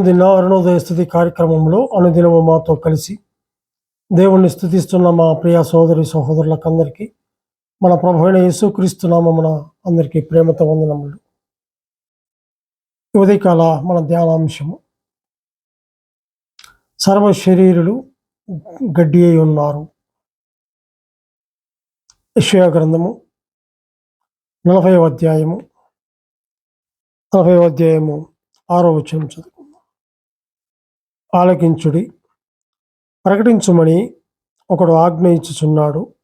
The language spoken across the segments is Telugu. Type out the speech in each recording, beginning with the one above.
అనుదిన అరుణోదయ స్థుతి కార్యక్రమంలో అనుదినము మాతో కలిసి దేవుణ్ణి స్థుతిస్తున్న మా ప్రియ సోదరి సహోదరులకందరికీ మన ప్రభు అయిన యేసుక్రీస్తు నామమున అందరికీ ప్రేమతో వందనములు. ఉదయకాల మన ధ్యానాంశము. సర్వ శరీరులు గడ్డి అయి ఉన్నారు. యెషయా గ్రంథము నలభై అధ్యాయము నలభై అధ్యాయము ఆరో వచనం చదువు. ఆలకించుడి. ప్రకటించుమని ఒకడు ఆజ్ఞ ఇచ్చుచున్నాడు.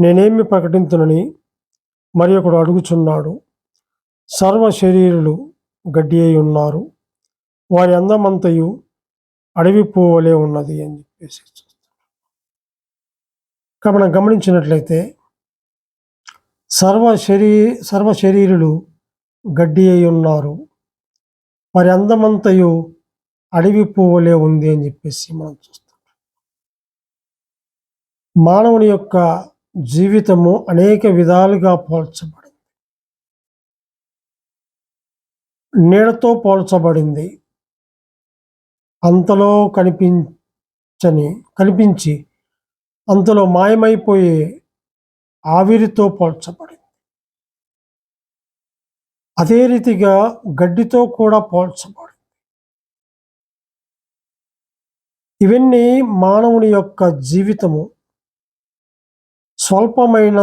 నేనేమి ప్రకటించునని మరి ఒకడు అడుగుచున్నాడు. సర్వ శరీరులు గడ్డి అయి ఉన్నారు. వారి అందమంతయు అడవి పువ్వులే ఉన్నది అని చెప్పేసి ఇక్కడ మనం గమనించినట్లయితే సర్వ శరీ సర్వ శరీరులు గడ్డి అయి ఉన్నారు. వారి అందమంతయు అడవి పువ్వులే ఉంది అని చెప్పేసి మనం చూస్తాం. మానవుని యొక్క జీవితము అనేక విధాలుగా పోల్చబడింది. నీడతో పోల్చబడింది. అంతలో కనిపించని కనిపించి అంతలో మాయమైపోయే ఆవిరితో పోల్చబడింది. అదే రీతిగా గడ్డితో కూడా పోల్చబడింది. ఇవన్నీ మానవుని యొక్క జీవితము. స్వల్పమైన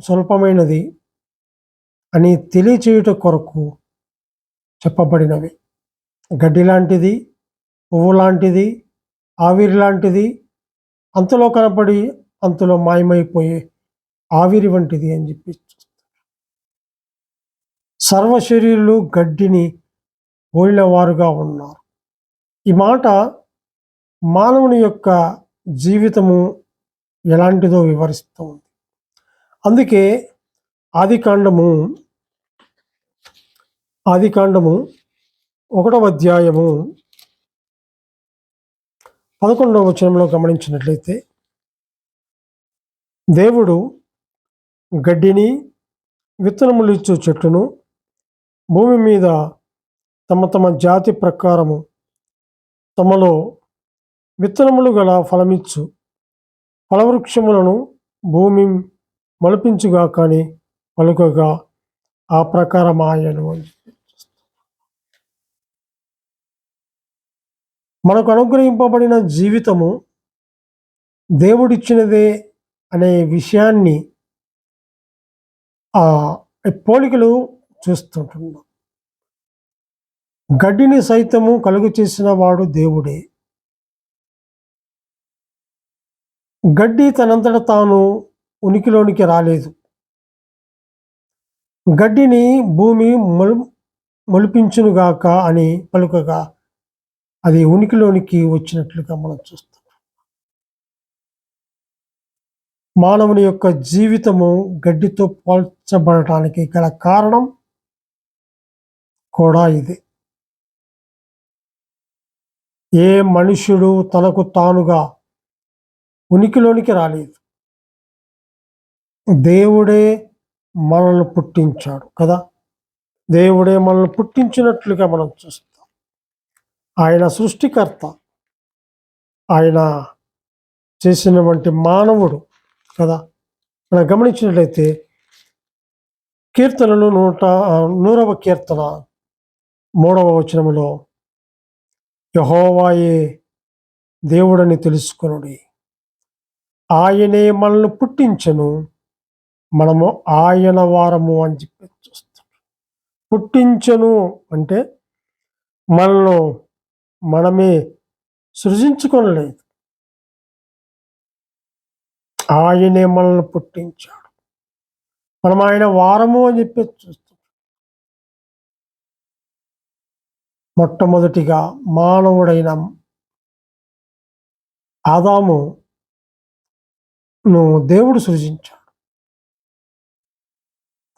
స్వల్పమైనది అని తెలియచేయుట కొరకు చెప్పబడినవి. గడ్డి లాంటిది పువ్వు లాంటిది ఆవిరి లాంటిది అంతలో కనపడి అంతలో మాయమైపోయే ఆవిరి వంటిది అని చెప్పి సర్వ శరీరులు గడ్డిని పోలిన వారుగా ఉన్నారు. ఈ మాట మానవుని యొక్క జీవితము ఎలాంటిదో వివరిస్తూ ఉంది. అందుకే ఆదికాండము ఆదికాండము ఒకటవ అధ్యాయము పదకొండవ వచనంలో గమనించినట్లయితే దేవుడు గడ్డిని విత్తనములు ఇచ్చు చెట్టును భూమి మీద తమ తమ జాతి ప్రకారము తమలో విత్తనములు గల ఫలమిచ్చు. ఫలవృక్షములను భూమి మలిపించుగా కానీ పలుకగా ఆ ప్రకారం ఆయను అని మనకు అనుగ్రహింపబడిన జీవితము దేవుడిచ్చినదే అనే విషయాన్ని ఆ పోలికలు చూస్తుంటున్నాం. గడ్డిని సైతము కలుగు చేసిన వాడు దేవుడే. గడ్డి తనంతట తాను ఉనికిలోనికి రాలేదు. గడ్డిని భూమి మొలు మొలిపించునుగాక అని పలుకగా అది ఉనికిలోనికి వచ్చినట్లుగా మనం చూస్తాం. మానవుని యొక్క జీవితము గడ్డితో పోల్చబడటానికి గల కారణం కూడా ఇదే. ఏ మనుష్యుడు తనకు తానుగా ఉనికిలోనికి రాలేదు. దేవుడే మనల్ని పుట్టించాడు కదా? దేవుడే మనల్ని పుట్టించినట్లుగా మనం చూస్తాం. ఆయన సృష్టికర్త. ఆయన చేసినటువంటి మానవుడు కదా? మనం గమనించినట్లయితే కీర్తనలు నూట నూరవ కీర్తన మూడవ వచనములో యహోవాయే దేవుడని తెలుసుకొనుడి. ఆయనే మనల్ని పుట్టించను. మనము ఆయన వారము అని చెప్పి చూస్తాం పుట్టించను అంటే మనల్ని మనమే సృజించుకొనలేదు ఆయనే మనల్ని పుట్టించాడు. మనం ఆయన వారము అని చెప్పి చూస్తాం మొట్టమొదటిగా మానవుడైన ఆదాము నువ్వు దేవుడు సృజించాడు.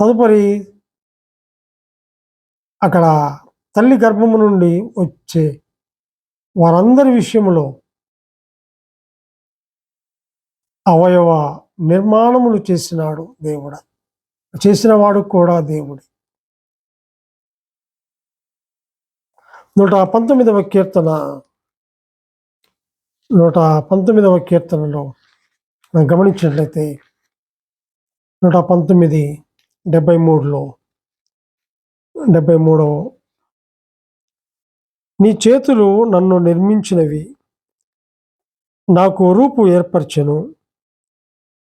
తదుపరి అక్కడ తల్లి గర్భము నుండి వచ్చే వారందరి విషయంలో అవయవ నిర్మాణములు చేసినాడు దేవుడ. చేసిన వాడు కూడా దేవుడు. నూట పంతొమ్మిదవ కీర్తన నూట పంతొమ్మిదవ కీర్తనలో మనం గమనించినట్లయితే నూట పంతొమ్మిది డెబ్బై మూడులో డెబ్బై మూడవ నీ చేతులు నన్ను నిర్మించినవి నాకు రూపు ఏర్పరచెను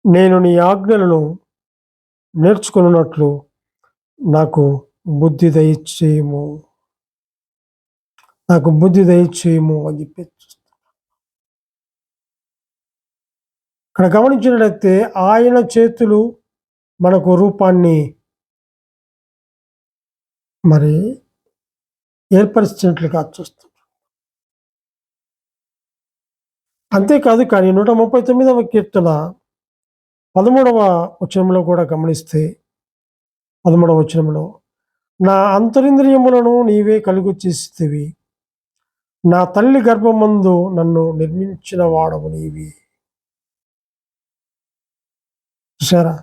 నేను నీ ఆజ్ఞలను నేర్చుకున్నట్లు నాకు బుద్ధి దయచేయము. నాకు బుద్ధి దయచేయము అని చెప్పచ్చు. ఇక్కడ గమనించినట్లయితే ఆయన చేతులు మనకు రూపాన్ని మరి ఏర్పరిచినట్లుగా చూస్తాం. అంతేకాదు కానీ నూట ముప్పై తొమ్మిదవ కీర్తన పదమూడవ వచనంలో కూడా గమనిస్తే పదమూడవ వచనంలో నా అంతరింద్రియములను నీవే కలుగు చేస్తేవి. నా తల్లి గర్భమందు నన్ను నిర్మించిన వాడవు నీవి. చూసారా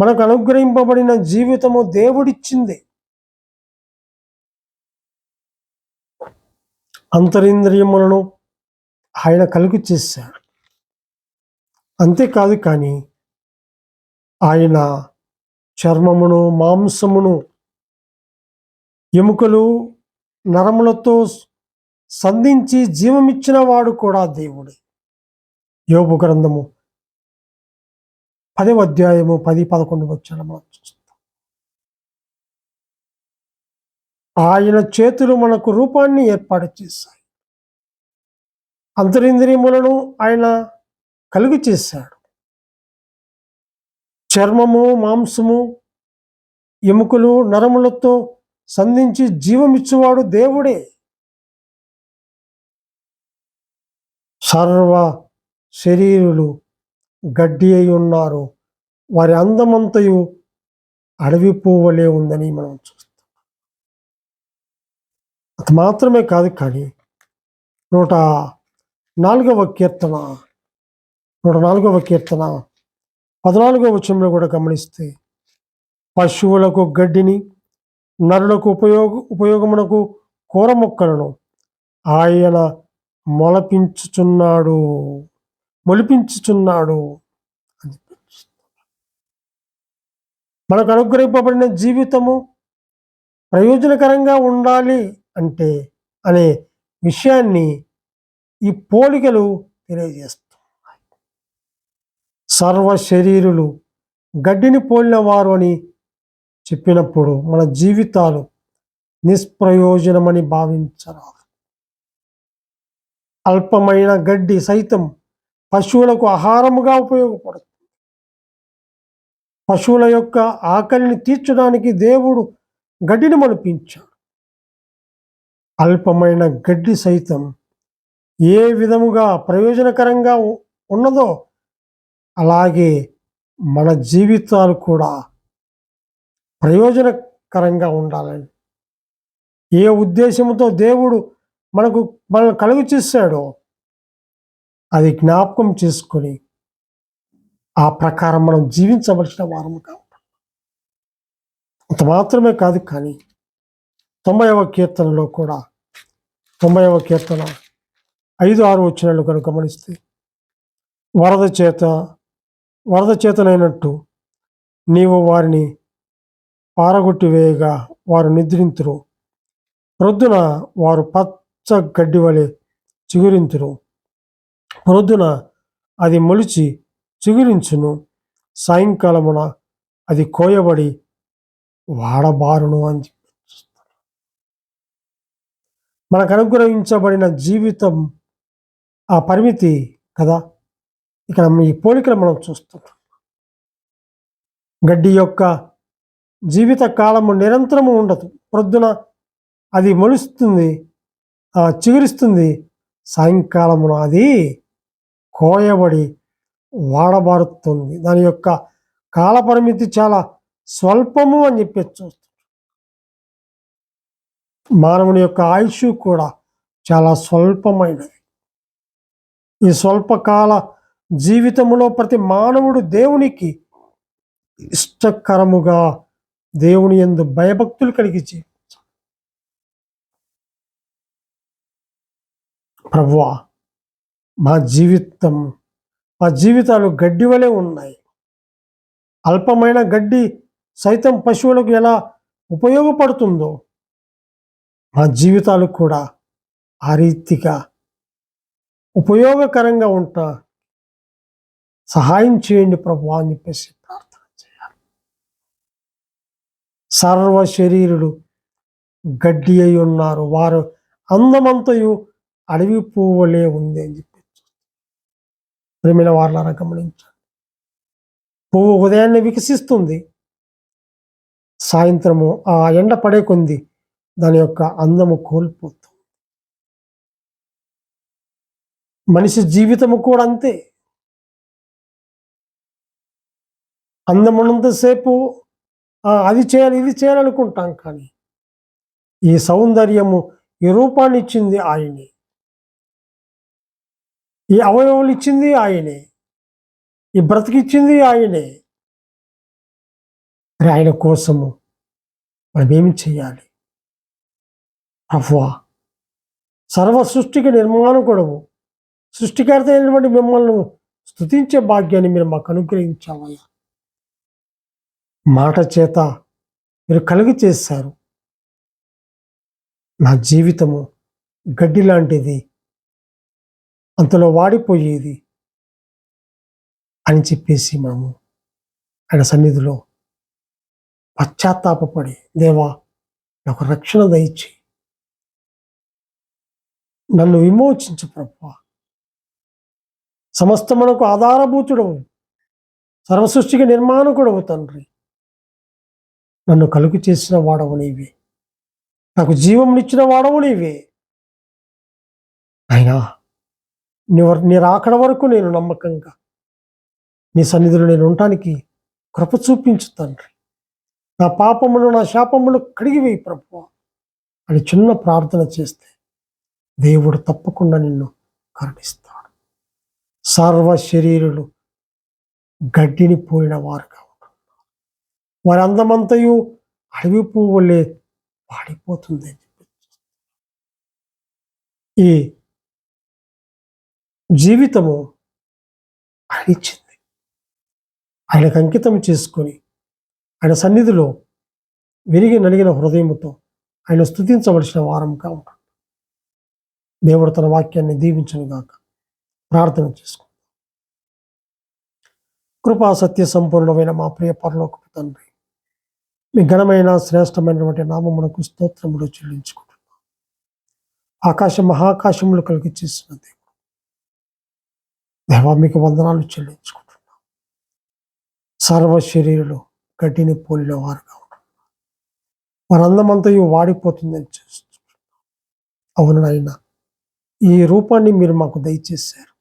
మనకు అనుగ్రహింపబడిన జీవితము దేవుడిచ్చింది. అంతరింద్రియములను ఆయన కలుగు చేశాడు. అంతేకాదు కానీ ఆయన చర్మమును మాంసమును ఎముకలు నరములతో సంధించి జీవమిచ్చిన వాడు కూడా దేవుడే. యోపు గ్రంథము పదవ అధ్యాయము పది పదకొండు వచ్చాడు మనం చూస్తాం. ఆయన చేతులు మనకు రూపాన్ని ఏర్పాటు చేశాయి. అంతరింద్రియములను ఆయన కలుగు చేశాడు. చర్మము మాంసము ఎముకలు నరములతో సంధించి జీవమిచ్చువాడు దేవుడే. సర్వ శరీరులు గడ్డి అయి ఉన్నారు. వారి అందమంతయు అడవి పువ్వులే ఉందని మనం చూస్తాం. అది మాత్రమే కాదు కానీ నూట నాలుగవ కీర్తన నూట నాలుగవ కీర్తన పద్నాలుగవ వచనంలో కూడా గమనిస్తే పశువులకు గడ్డిని నరులకు ఉపయోగ ఉపయోగమునకు కూర మొక్కలను ఆయన మొలపించుచున్నాడు. మొలిపించుచున్నాడు అని మనకు అనుగ్రహింపబడిన జీవితము ప్రయోజనకరంగా ఉండాలి అంటే అనే విషయాన్ని ఈ పోలికలు తెలియజేస్తున్నాయి. సర్వ శరీరులు గడ్డిని పోలిన వారు అని చెప్పినప్పుడు మన జీవితాలు నిష్ప్రయోజనమని భావించరాదు. అల్పమైన గడ్డి సైతం పశువులకు ఆహారముగా ఉపయోగపడుతుంది. పశువుల యొక్క ఆకలిని తీర్చడానికి దేవుడు గడ్డిని మలిపించాడు. అల్పమైన గడ్డి సైతం ఏ విధముగా ప్రయోజనకరంగా ఉన్నదో అలాగే మన జీవితాలు కూడా ప్రయోజనకరంగా ఉండాలని. ఏ ఉద్దేశంతో దేవుడు మనకు మనల్ని కలుగు చేశాడో అది జ్ఞాపకం చేసుకొని ఆ ప్రకారం మనం జీవించవలసిన వారము కాబట్టి. అంత మాత్రమే కాదు కానీ తొంభైవ కీర్తనలో కూడా తొంభైవ కీర్తన ఐదు ఆరు వచ్చినట్లు కనుక గమనిస్తే వరద చేత వరద చేతనైనట్టు నీవు వారిని పారగొట్టి వేయగా వారు నిద్రింతురు. ప్రొద్దున వారు పచ్చ గడ్డి వలె చిగురింతురు. ప్రొద్దున అది మొలిచి చిగురించును. సాయంకాలమున అది కోయబడి వాడబారును అని మనకు అనుగ్రహించబడిన జీవితం ఆ పరిమితి కదా? ఇక్కడ ఈ పోలికలు మనం చూస్తున్నాం. గడ్డి యొక్క జీవిత కాలము నిరంతరము ఉండదు. ప్రొద్దున అది మొలుస్తుంది చిగురిస్తుంది సాయంకాలమున అది కోయబడి వాడబారుతుంది. దాని యొక్క కాల పరిమితి చాలా స్వల్పము అని చెప్పి చూస్తుంది మానవుని యొక్క ఆయుష్ కూడా చాలా స్వల్పమైనది. ఈ స్వల్పకాల జీవితంలో ప్రతి మానవుడు దేవునికి ఇష్టకరముగా దేవుని ఎందు భయభక్తులు కలిగి జీవించాలి. ప్రభువా మా జీవితం మా జీవితాలు గడ్డి వలె ఉన్నాయి. అల్పమైన గడ్డి సైతం పశువులకు ఎలా ఉపయోగపడుతుందో మా జీవితాలు కూడా ఆ రీతిగా ఉపయోగకరంగా ఉంటా సహాయం చేయండి ప్రభు అని చెప్పేసి ప్రార్థన చేయాలి. సర్వ శరీరులు గడ్డి అయి ఉన్నారు. వారు అందమంతయు అడవి పువ్వులే ఉంది అని ప్రేమిల ప్రేమిన వారులారా గమనించండి పువ్వు ఉదయాన్నే వికసిస్తుంది. సాయంత్రము ఆ ఎండ పడే కొంది దాని యొక్క అందము కోల్పోతుంది. మనిషి జీవితము కూడా అంతే. అందమున్నంతసేపు అది చేయాలి ఇది చేయాలనుకుంటాం కానీ ఈ సౌందర్యము ఈ రూపాన్ని ఇచ్చింది ఆయనే. ఈ అవయవాలు ఇచ్చింది ఆయనే. ఈ బ్రతికిచ్చింది ఆయనే. మరి ఆయన కోసము మనం ఏమి చేయాలి? అవ్వా! సర్వ సృష్టికి నిర్మాణకుడవు. సృష్టికర్త అయినటువంటి మిమ్మల్ని స్తుతించే భాగ్యాన్ని మీరు మాకు అనుగ్రహించావయ్యా. మాట చేత మీరు కలుగు చేశారు. నా జీవితము గడ్డి లాంటిది అంతలో వాడిపోయేది అని చెప్పేసి మనము ఆయన సన్నిధిలో పశ్చాత్తాపడి దేవా నాకు రక్షణ దయచి నన్ను విమోచించు ప్రభు సమస్తమునకు ఆధారభూతుడవు. సర్వసృష్టికి నిర్మాణకుడవు తండ్రి. నన్ను కలుగు చేసిన వాడవు నీవే. నాకు జీవమునిచ్చిన వాడవు నీవే. అయినా నీ నీ రాకడ వరకు నేను నమ్మకంగా నీ సన్నిధిలో నేను ఉండటానికి కృప చూపించు తండ్రి. నా పాపమును నా శాపమును కడిగివేయి ప్రభు అని చిన్న ప్రార్థన చేస్తే దేవుడు తప్పకుండా నిన్ను కరుణిస్తాడు. సర్వ శరీరులు గడ్డిని పోయిన వారుగా ఉంటున్నారు. వారి అందమంతయు అడవి పువ్వులే పాడిపోతుంది అని చెప్పి ఈ జీవితము ఆయన ఇచ్చింది ఆయనకు అంకితం చేసుకొని ఆయన సన్నిధిలో విరిగి నలిగిన హృదయముతో ఆయన స్తుతించవలసిన వారంగా ఉంటాడు. దేవుడు తన వాక్యాన్ని దీవించను గాక. ప్రార్థన చేసుకుంటాం కృపా సత్య సంపూర్ణమైన మా ప్రియ పరలోక తండ్రి మీ ఘనమైన శ్రేష్టమైనటువంటి నామమునకు స్తోత్రములు చెల్లించుకుంటున్నాం. ఆకాశ మహాకాశములు కలిగి చేసిన దేవుడు దేవా మీకు వందనాలు చెల్లించుకుంటున్నాం. సర్వ శరీరులు గడ్డిని పోలిన వారుగా ఉన్నారు వారందమంతయు వాడిపోతుందని చూస్తున్నాం అవును నాయన ఈ రూపాన్ని మీరు మాకు దయచేశారు.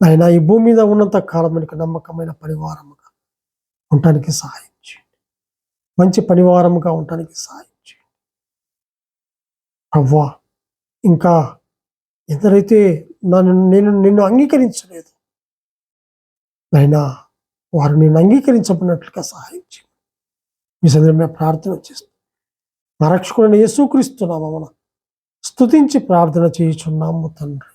నాయన ఈ భూమి మీద ఉన్నంత కాలం నమ్మకమైన పరివారముగా ఉండటానికి సహాయం చేయండి. మంచి పరివారముగా ఉండటానికి సహాయం చేయండి. అవ్వా ఇంకా ఎందరైతే నన్ను నేను నిన్ను అంగీకరించలేదు నైనా వారు నేను అంగీకరించబడినట్లుగా సహాయం చేయండి. మీ సందర్భం ప్రార్థన చేస్తాం మా రక్షకుడిని యేసుక్రీస్తున్నామన స్తుతించి ప్రార్థన చేయుచున్నాము తండ్రి.